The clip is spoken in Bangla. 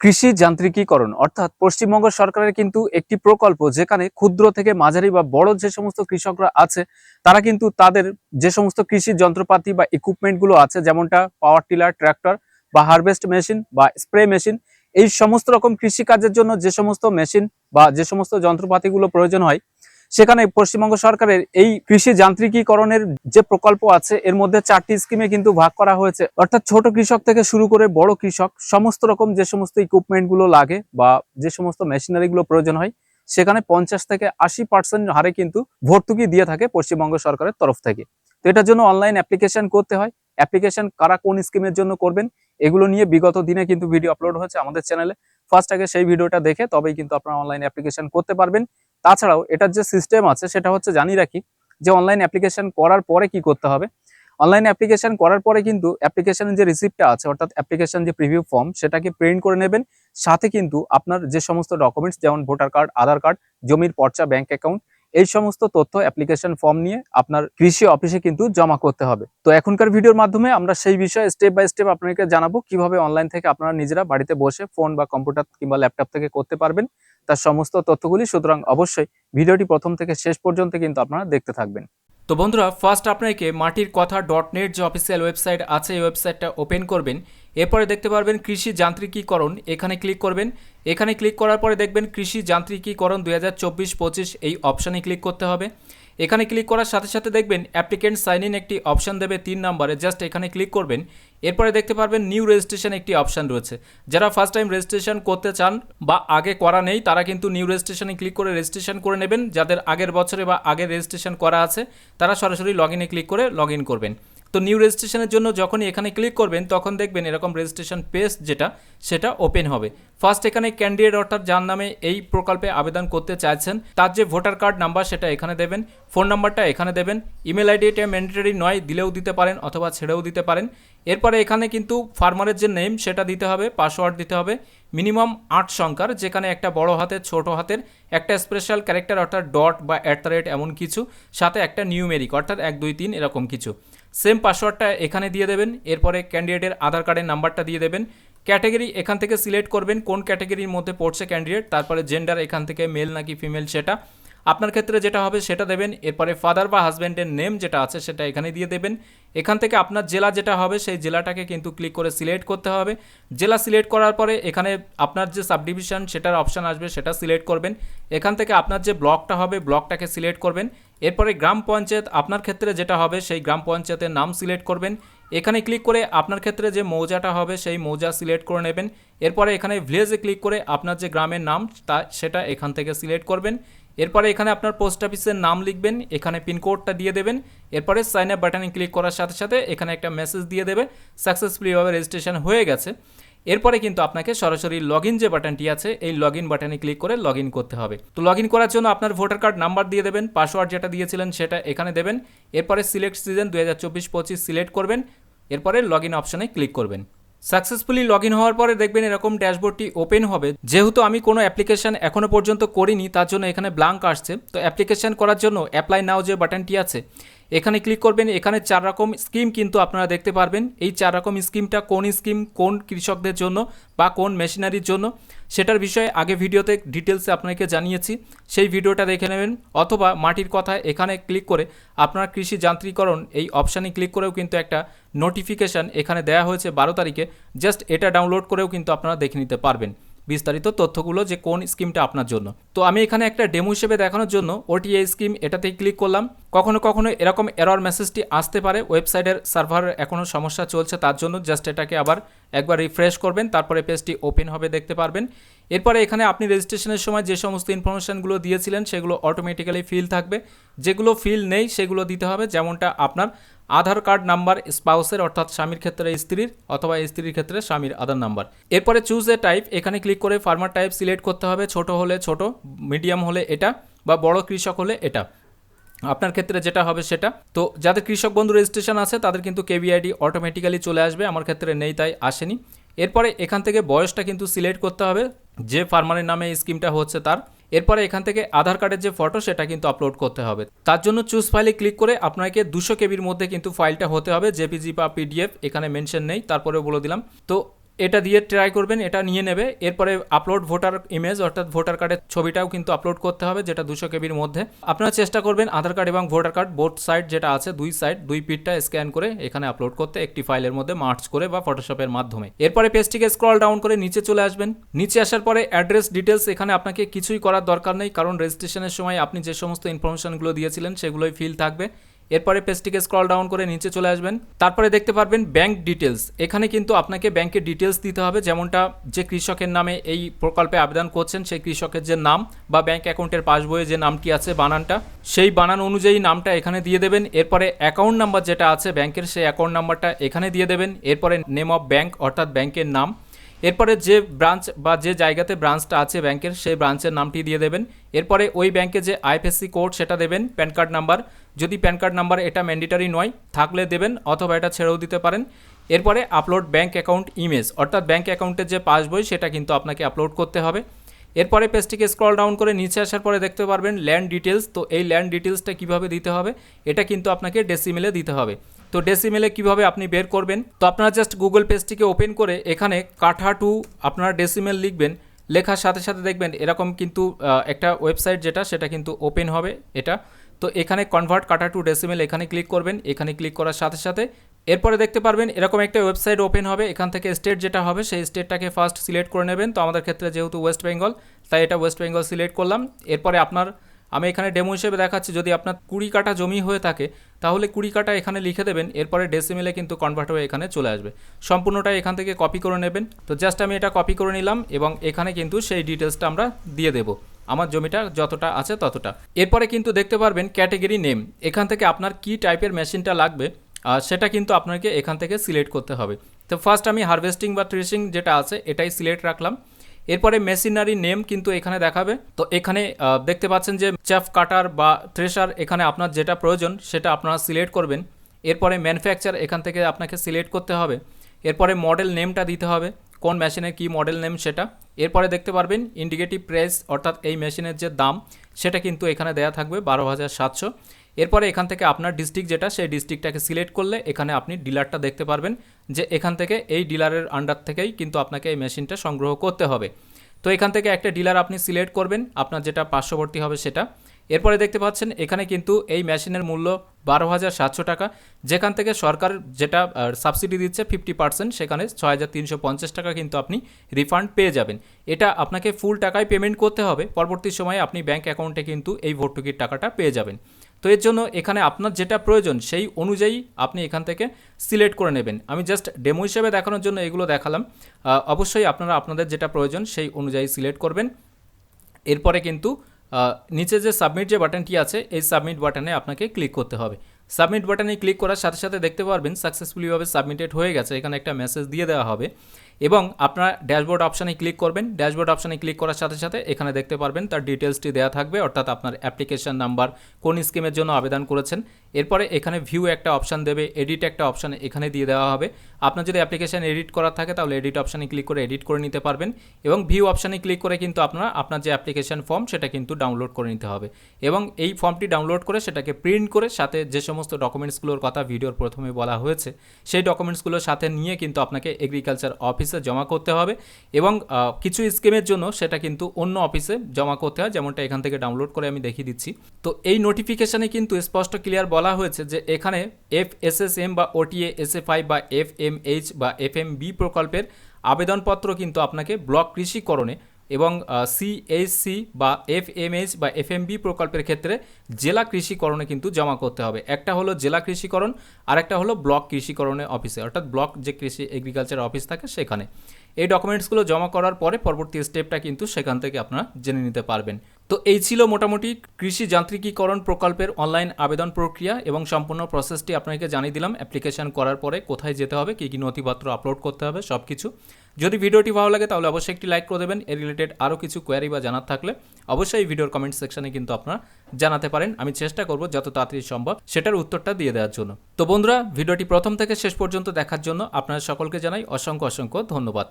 কৃষি যান্ত্রিকীকরণ, অর্থাৎ পশ্চিমবঙ্গ সরকারের কিন্তু একটি প্রকল্প যেখানে ক্ষুদ্র থেকে মাঝারি বা বড় যে সমস্ত কৃষকরা আছে, তারা কিন্তু তাদের যে সমস্ত কৃষি যন্ত্রপাতি বা ইকুইপমেন্টগুলো আছে, যেমনটা পাওয়ার টিলার ট্র্যাক্টর বা হারভেস্ট মেশিন বা স্প্রে মেশিন এই সমস্ত রকম কৃষি কাজের জন্য যে সমস্ত মেশিন বা যে সমস্ত যন্ত্রপাতিগুলো প্রয়োজন হয় সেখানে পশ্চিমবঙ্গ সরকারের এই কৃষি যান্ত্রিকীকরণের যে প্রকল্প আছে, এর মধ্যে চারটি স্কিমে কিন্তু ভাগ করা হয়েছে। অর্থাৎ ছোট কৃষক থেকে শুরু করে বড় কৃষক, সমস্ত রকম যে সমস্ত ইকুইপমেন্টগুলো লাগে বা যে সমস্ত মেশিনারি গুলো প্রয়োজন হয়, সেখানে পঞ্চাশ থেকে আশি পার্সেন্ট হারে কিন্তু ভর্তুকি দিয়ে থাকে পশ্চিমবঙ্গ সরকারের তরফ থেকে। তো এটার জন্য অনলাইন অ্যাপ্লিকেশন করতে হয়। অ্যাপ্লিকেশন কারা কোন স্কিমের জন্য করবেন, এগুলো নিয়ে বিগত দিনে কিন্তু ভিডিও আপলোড হয়েছে আমাদের চ্যানেলে ফার্স্ট আগে সেই ভিডিওটা দেখে তবেই কিন্তু আপনারা অনলাইন অ্যাপ্লিকেশন করতে পারবেন। তাছাড়াও এটার যে সিস্টেম আছে, সেটা হচ্ছে জানিয়ে রাখি যে অনলাইন অ্যাপ্লিকেশন করার পরে কি করতে হবে? অনলাইন অ্যাপ্লিকেশন করার পরে কিন্তু অ্যাপ্লিকেশনের যে রিসিপ্টটা আছে, অর্থাৎ অ্যাপ্লিকেশন যে প্রিভিউ ফর্ম সেটাকে প্রিন্ট করে নেবেন। সাথে কিন্তু আপনার যে সমস্ত ডকুমেন্টস যেমন ভোটার কার্ড আধার কার্ড জমির পর্চা ব্যাংক অ্যাকাউন্ট এই সমস্ত তথ্য অ্যাপ্লিকেশন ফর্ম নিয়ে আপনার কৃষি অফিসে কিন্তু জমা করতে হবে। তো এখনকার ভিডিওর মাধ্যমে আমরা সেই বিষয়ে স্টেপ বাই স্টেপ আপনাকে জানাব কীভাবে অনলাইন থেকে আপনারা নিজেরা বাড়িতে বসে ফোন বা কম্পিউটার কিংবা ল্যাপটপ থেকে করতে পারবেন। তার সমস্ত তথ্যগুলি সুতরাং অবশ্যই ভিডিওটি প্রথম থেকে শেষ পর্যন্ত কিন্তু আপনারা দেখতে থাকবেন। তো বন্ধুরা ফার্স্ট আপনাকে মাটির কথা ডট নেট যে অফিসিয়াল ওয়েবসাইট আছে, এই ওয়েবসাইটটা ওপেন করবেন। এরপরে দেখতে পারবেন কৃষি যান্ত্রিকীকরণ। এখানে ক্লিক করবেন। এখানে ক্লিক করার পরে দেখবেন কৃষি যান্ত্রিকীকরণ দুই হাজার চব্বিশ পঁচিশ এই অপশানে ক্লিক করতে হবে। এখানে ক্লিক করার সাথে সাথে দেখবেন অ্যাপ্লিকেন্ট সাইন ইন একটি অপশান দেবে তিন নম্বরে। জাস্ট এখানে ক্লিক করবেন। এরপরে দেখতে পারবেন নিউ রেজিস্ট্রেশন একটি অপশান রয়েছে। যারা ফার্স্ট টাইম রেজিস্ট্রেশন করতে চান বা আগে করা নেই, তারা কিন্তু নিউ রেজিস্ট্রেশনে ক্লিক করে রেজিস্ট্রেশন করে নেবেন। যাদের আগের বছরে বা আগে রেজিস্ট্রেশন করা আছে, তারা সরাসরি লগ ইনে ক্লিক করে লগ ইন করবেন। তো নিউ রেজিস্ট্রেশনের জন্য যখনই এখানে ক্লিক করবেন, তখন দেখবেন এরকম রেজিস্ট্রেশন পেজ যেটা, সেটা ওপেন হবে। ফার্স্ট এখানে ক্যান্ডিডেট অর্থাৎ যার নামে এই প্রকল্পে আবেদন করতে চাইছেন, তার যে ভোটার কার্ড নাম্বার সেটা এখানে দেবেন ফোন নাম্বারটা এখানে দেবেন ইমেল আইডি এটা ম্যান্ডেটরি নয়, দিলেও দিতে পারেন অথবা ছেড়েও দিতে পারেন। এরপরে এখানে কিন্তু ফার্মারের যে নেম সেটা দিতে হবে পাসওয়ার্ড দিতে হবে মিনিমাম আট সংখ্যার, যেখানে একটা বড় হাতের, ছোট হাতের, একটা স্পেশাল ক্যারেক্টার অর্থাৎ ডট বা অ্যাট দ্য রেট এমন কিছু, সাথে একটা নিউমেরিক অর্থাৎ এক, দুই, তিন, এরকম কিছু। সেম পাসওয়ার্ডটা এখানে দিয়ে দেবেন, এরপরে ক্যান্ডিডেটের আধার কার্ডের নাম্বারটা দিয়ে দেবেন। ক্যাটাগরি এখান থেকে সিলেক্ট করবেন, কোন ক্যাটাগরির মধ্যে পড়ছে ক্যান্ডিডেট তারপরে জেন্ডার এখান থেকে মেল নাকি ফিমেল সেটা। আপনার ক্ষেত্রে যেটা হবে সেটা দেবেন, এরপরে ফাদার বা হাজব্যান্ডের নেম যেটা আছে সেটা এখানে দিয়ে দেবেন। এখান থেকে আপনার জেলা যেটা হবে সেই জেলাটাকে কিন্তু ক্লিক করে সিলেক্ট করতে হবে। জেলা সিলেক্ট করার পরে এখানে আপনার যে সাবডিভিশন সেটার অপশান আসবে, সেটা সিলেক্ট করবেন। এখান থেকে আপনার যে ব্লকটা হবে, ব্লকটাকে সিলেক্ট করবেন। এরপরে গ্রাম পঞ্চায়েত, আপনার ক্ষেত্রে যেটা হবে সেই গ্রাম পঞ্চায়েতের নাম সিলেক্ট করবেন। এখানে ক্লিক করে আপনার ক্ষেত্রে যে মৌজাটা হবে সেই মৌজা সিলেক্ট করে নেবেন। এরপরে এখানে ভিলেজে ক্লিক করে আপনার যে গ্রামের নাম, তা সেটা এখান থেকে সিলেক্ট করবেন। এরপরে এখানে আপনার পোস্ট অফিসের নাম লিখবেন, এখানে পিনকোডটা দিয়ে দেবেন, এরপরে সাইন আপ বাটনে ক্লিক করার সাথে সাথে এখানে একটা মেসেজ দিয়ে দেবে সাকসেসফুলিভাবে রেজিস্ট্রেশন হয়ে গেছে। এরপরে কিন্তু আপনাকে সরাসরি লগ যে বাটনটি আছে, এই লগ বাটনে ক্লিক করে লগ করতে হবে। তো লগ করার জন্য আপনার ভোটার কার্ড নাম্বার দিয়ে দেবেন পাসওয়ার্ড যেটা দিয়েছিলেন সেটা এখানে দেবেন, এরপরে সিলেক্ট সিজন দু হাজার সিলেক্ট করবেন, এরপরে লগ ইন অপশানে ক্লিক করবেন। সাকসেসফুলি লগ ইন হওয়ার পরে দেখবেন এরকম ড্যাশবোর্ডটি ওপেন হবে। যেহেতু আমি কোনো অ্যাপ্লিকেশন এখনও পর্যন্ত করিনি, তার জন্য এখানে ব্লাঙ্ক আসছে। তো অ্যাপ্লিকেশন করার জন্য অ্যাপ্লাই নাও যে বাটনটি আছে এখানে ক্লিক করবেন, এখানে চার রকম স্কিম কিন্তু আপনারা দেখতে পারবেন। এই চার রকম স্কিমটা কোন স্কিম কোন কৃষকদের জন্য বা কোন মেশিনারির জন্য? সেটার বিষয়ে আগে ভিডিওতে ডিটেলসে আপনাকে জানিয়েছি। সেই ভিডিওটা দেখে নেবেন অথবা মাটির কথা এখানে ক্লিক করে আপনার কৃষি যান্ত্রিকরণ এই অপশানে ক্লিক করেও কিন্তু একটা নোটিফিকেশান এখানে দেওয়া হয়েছে বারো তারিখে। জাস্ট এটা ডাউনলোড করেও কিন্তু আপনারা দেখে নিতে পারবেন। বিস্তারিত তথ্যগুলো যে কোন স্কিমটা আপনার জন্য। তো আমি এখানে একটা ডেমো হিসেবে দেখানোর জন্য ওটিএ স্কিম এটাতেই ক্লিক করলাম। কখনো কখনো এরকম এরর মেসেজটি আসতে পারে, ওয়েবসাইটের সার্ভারের এখনও সমস্যা চলছে তার জন্য জাস্ট এটাকে আবার একবার রিফ্রেশ করবেন, তারপরে পেজটি ওপেন হবে দেখতে পারবেন। এরপরে এখানে আপনি রেজিস্ট্রেশনের সময় যে সমস্ত ইনফরমেশানগুলো দিয়েছিলেন, সেগুলো অটোমেটিক্যালি ফিল থাকবে। যেগুলো ফিল নেই, সেগুলো দিতে হবে, যেমনটা আপনার আধার কার্ড নাম্বার স্পাউসের অর্থাৎ স্বামীর ক্ষেত্রে স্ত্রীর, অথবা স্ত্রীর ক্ষেত্রে স্বামীর আধার নাম্বার এরপরে চুজ এ টাইপ এখানে ক্লিক করে ফার্মার টাইপ সিলেক্ট করতে হবে, ছোট হলে ছোট মিডিয়াম হলে এটা, বা বড় কৃষক হলে এটা। আপনার ক্ষেত্রে যেটা হবে সেটা। তো যাদের কৃষক বন্ধু রেজিস্ট্রেশন আছে, তাদের কিন্তু কেভিআইডি অটোমেটিক্যালি চলে আসবে, আমার ক্ষেত্রে নেই, তাই আসেনি। এরপরে এখান থেকে বয়সটা কিন্তু সিলেক্ট করতে হবে যে ফার্মারের নামে এই স্কিমটা হচ্ছে তার, এরপরে এখান থেকে আধার কার্ডের যে ফটো, সেটা কিন্তু আপলোড করতে হবে। তার জন্য চুজ ফাইলে ক্লিক করে আপনাকে দুশো কেবির মধ্যে কিন্তু ফাইলটা হতে হবে জেপিজি বা পিডিএফ এখানে মেনশন নেই তারপরে বলে দিলাম। তো এটা দিয়ে ট্রাই করবেন, এটা নিয়ে নেবে। এরপরে আপলোড ভোটার ইমেজ অর্থাৎ ভোটার কার্ডের ছবিটাও কিন্তু আপলোড করতে হবে, যেটা দুশো কেবির মধ্যে। আপনারা চেষ্টা করবেন আধার কার্ড এবং ভোটার কার্ড বোর্ড সাইড যেটা আছে, দুই সাইড দুই পিঠটা স্ক্যান করে এখানে আপলোড করতে, একটি ফাইলের মধ্যে মার্চ করে বা ফটোশপের মাধ্যমে। এরপরে পেজটিকে স্ক্রল ডাউন করে নিচে চলে আসবেন। নিচে আসার পরে অ্যাড্রেস ডিটেলস এখানে আপনাকে কিছুই করার দরকার নেই, কারণ রেজিস্ট্রেশনের সময় আপনি যে সমস্ত ইনফরমেশনগুলো দিয়েছিলেন, সেগুলোই ফিল থাকবে। এরপরে পেজটিকে স্ক্রল ডাউন করে নিচে চলে আসবেন। তারপরে দেখতে পারবেন ব্যাংক ডিটেলস এখানে কিন্তু আপনাকে ব্যাংকের ডিটেলস দিতে হবে। যেমনটা যে কৃষকের নামে এই প্রকল্পে আবেদন করছেন, সেই কৃষকের যে নাম বা ব্যাংক অ্যাকাউন্টের পাসবইয়ে যে নামটি আছে, বানানটা, সেই বানান অনুযায়ী নামটা এখানে দিয়ে দেবেন। এরপরে অ্যাকাউন্ট নাম্বার যেটা আছে ব্যাংকের সেই অ্যাকাউন্ট নাম্বারটা এখানে দিয়ে দেবেন। এরপরে নেম অফ ব্যাংক অর্থাৎ ব্যাংকের নাম। এরপরে যে ব্রাঞ্চ বা যে জায়গাতে ব্রাঞ্চটা আছে ব্যাংকের, সেই ব্রাঞ্চের নামটি দিয়ে দেবেন। এরপরে ওই ব্যাংকে যে আইএফএসসি কোড, সেটা দেবেন, প্যান কার্ড নাম্বার। যদি প্যান কার্ড নাম্বার এটা ম্যান্ডেটারি নয়, থাকলে দেবেন অথবা এটা ছেড়েও দিতে পারেন। এরপরে আপলোড ব্যাংক অ্যাকাউন্ট ইমেজ, অর্থাৎ ব্যাংক অ্যাকাউন্টের যে পাসবই, সেটা কিন্তু আপনাকে আপলোড করতে হবে। এরপরে পেজটিকে স্ক্রল ডাউন করে নিচে আসার পরে দেখতে পারবেন ল্যান্ড ডিটেলস তো এই ল্যান্ড ডিটেলসটা কীভাবে দিতে হবে, এটা কিন্তু আপনাকে ডেসিমেলে দিতে হবে। তো ডেসিমেলে কীভাবে আপনি বের করবেন? তো আপনারা জাস্ট গুগল পেজটিকে ওপেন করে এখানে কাঠা টু আপনারা ডেসিমেল লিখবেন, লেখার সাথে সাথে দেখবেন এরকম কিন্তু একটা ওয়েবসাইট যেটা, সেটা কিন্তু ওপেন হবে এটা। তো এখানে কনভার্ট কাটা টু ডেসিমেল এখানে ক্লিক করবেন, এখানে ক্লিক করার সাথে সাথে এরপরে দেখতে পারবেন এরকম একটা ওয়েবসাইট ওপেন হবে, এখান থেকে স্টেট যেটা হবে, সেই স্টেটটাকে ফার্স্ট সিলেক্ট করে নেবেন। তো আমাদের ক্ষেত্রে যেহেতু ওয়েস্ট বেঙ্গল তাই এটা ওয়েস্ট বেঙ্গল সিলেক্ট করলাম। এরপরে আপনার আমি এখানে ডেমো হিসেবে দেখাচ্ছি, যদি আপনার কুড়ি কাটা জমি হয়ে থাকে, তাহলে কুড়ি কাটা এখানে লিখে দেবেন, এরপরে ডেসিমেলে কিন্তু কনভার্ট হয়ে এখানে চলে আসবে। সম্পূর্ণটা এখান থেকে কপি করে নেবেন। তো জাস্ট আমি এটা কপি করে নিলাম, এবং এখানে কিন্তু সেই ডিটেলসটা আমরা দিয়ে দেবো। আমার জমিটা যতটা আছে ততটা। এরপরে কিন্তু দেখতে পারবেন ক্যাটেগরি নেম এখান থেকে আপনার কি টাইপের মেশিনটা লাগবে আর সেটা কিন্তু আপনাকে এখান থেকে সিলেক্ট করতে হবে। তো ফার্স্ট আমি হারভেস্টিং বা থ্রেশিং যেটা আছে, এটাই সিলেক্ট রাখলাম। এরপরে মেশিনারি নেম কিন্তু এখানে দেখাবে। তো এখানে দেখতে পাচ্ছেন যে চ্যাফ কাটার বা থ্রেশার এখানে আপনার যেটা প্রয়োজন সেটা আপনারা সিলেক্ট করবেন। এরপরে ম্যানুফ্যাকচার এখান থেকে আপনাকে সিলেক্ট করতে হবে। এরপরে মডেল নেমটা দিতে হবে, কোন মেশিনের কি মডেল নেম সেটা। এরপরে দেখতে পারবেন ইন্ডিকেটিভ প্রাইস অর্থাৎ এই মেশিনের যে দাম, সেটা কিন্তু এখানে দেয়া থাকবে বারো হাজার সাতশো। এরপরে এখান থেকে আপনার ডিস্ট্রিক্ট যেটা, সেই ডিস্ট্রিক্টটাকে সিলেক্ট করলে এখানে আপনি ডিলারটা দেখতে পারবেন যে এখান থেকে এই ডিলারের আন্ডার থেকেই কিন্তু আপনাকে এই মেশিনটা সংগ্রহ করতে হবে। তো এখান থেকে একটা ডিলার আপনি সিলেক্ট করবেন, আপনার যেটা পার্শ্ববর্তী হবে সেটা। এরপরে দেখতে পাচ্ছেন, এখানে কিন্তু এই মেশিনের মূল্য বারো হাজার সাতশো টাকা। যেখান থেকে সরকার যেটা সাবসিডি দিচ্ছে ফিফটি পার্সেন্ট সেখানে ছয় হাজার তিনশো পঞ্চাশ টাকা কিন্তু আপনি রিফান্ড পেয়ে যাবেন। এটা আপনাকে ফুল টাকায় পেমেন্ট করতে হবে। পরবর্তী সময়ে আপনি ব্যাঙ্ক অ্যাকাউন্টে কিন্তু এই ভর্তুকির টাকাটা পেয়ে যাবেন। তো এর জন্য এখানে আপনার যেটা প্রয়োজন, সেই অনুযায়ী আপনি এখান থেকে সিলেক্ট করে নেবেন। আমি জাস্ট ডেমো হিসেবে দেখানোর জন্য এগুলো দেখালাম। অবশ্যই আপনারা আপনাদের যেটা প্রয়োজন, সেই অনুযায়ী সিলেক্ট করবেন। এরপরে কিন্তু নিচে যে সাবমিট যে বাটনটি আছে, এই সাবমিট বাটনে আপনাকে ক্লিক করতে হবে। সাবমিট বাটনে ক্লিক করার সাথে সাথে দেখতে পারবেন সাকসেসফুলিভাবে সাবমিটেড হয়ে গেছে। এখানে একটা মেসেজ দিয়ে দেওয়া হবে। এবং আপনারা ড্যাশবোর্ড অপশানে ক্লিক করবেন। ড্যাশবোর্ড অপশানে ক্লিক করার সাথে সাথে এখানে দেখতে পারবেন তার ডিটেলসটি দেওয়া থাকবে, অর্থাৎ আপনার অ্যাপ্লিকেশন নাম্বার কোন স্কিমের জন্য আবেদন করেছেন। এরপরে এখানে ভিউ একটা অপশান দেবে, এডিট একটা অপশান এখানে দিয়ে দেওয়া হবে। আপনার যদি অ্যাপ্লিকেশন এডিট করার থাকে তাহলে এডিট অপশানে ক্লিক করে এডিট করে নিতে পারবেন এবং ভিউ অপশানে ক্লিক করে কিন্তু আপনারা আপনার যে অ্যাপ্লিকেশন ফর্ম সেটা কিন্তু ডাউনলোড করে নিতে হবে এবং এই ফর্মটি ডাউনলোড করে সেটাকে প্রিন্ট করে সাথে যে সমস্ত ডকুমেন্টসগুলোর কথা ভিডিওর প্রথমে বলা হয়েছে, সেই ডকুমেন্টসগুলো সাথে নিয়ে কিন্তু আপনাকে এগ্রিকালচার অফিসে জমা করতে হবে এবং কিছু স্কিমের জন্য সেটা কিন্তু অন্য অফিসে জমা করতে হয়, যেমনটা এখান থেকে ডাউনলোড করে আমি দেখিয়ে দিচ্ছি। তো এই নোটিফিকেশানে কিন্তু স্পষ্ট ক্লিয়ার বলা হয়েছে যে এখানে এফ এস এস এম বা ওটিএ এস এফ আই বা এফ এম এইচ বা এফ এম বি প্রকল্পের আবেদনপত্র কিন্তু আপনাকে ব্লক কৃষিকরণে এবং সিএইচসি বা এফ এম এইচ বা এফএমবি প্রকল্পের ক্ষেত্রে জেলা কৃষিকরণে কিন্তু জমা করতে হবে। একটা হলো জেলা কৃষিকরণ আর একটা হলো ব্লক কৃষিকরণে অফিসে, অর্থাৎ ব্লক যে কৃষি এগ্রিকালচার অফিস থাকে সেখানে। এই ডকুমেন্টসগুলো জমা করার পরে পরবর্তী স্টেপটা কিন্তু সেখান থেকে আপনারা জেনে নিতে পারবেন। তো এই ছিল মোটামুটি কৃষি যান্ত্রিকীকরণ প্রকল্পের অনলাইন আবেদন প্রক্রিয়া এবং সম্পূর্ণ প্রসেসটি আপনাকে জানিয়ে দিলাম। অ্যাপ্লিকেশন করার পরে কোথায় যেতে হবে, কী কী নথিপত্র আপলোড করতে হবে সব কিছু যদি ভিডিওটি ভালো লাগে তাহলে অবশ্যই একটি লাইক করে দেবেন। এর রিলেটেড আরও কিছু কোয়ারি বা জানার থাকলে অবশ্যই ভিডিওর কমেন্ট সেকশনে কিন্তু আপনারা জানাতে পারেন। আমি চেষ্টা করব যত তাড়াতাড়ি সম্ভব সেটার উত্তরটা দিয়ে দেওয়ার জন্য। তো বন্ধুরা, ভিডিওটি প্রথম থেকে শেষ পর্যন্ত দেখার জন্য আপনারা সকলকে জানাই অসংখ্য অসংখ্য ধন্যবাদ।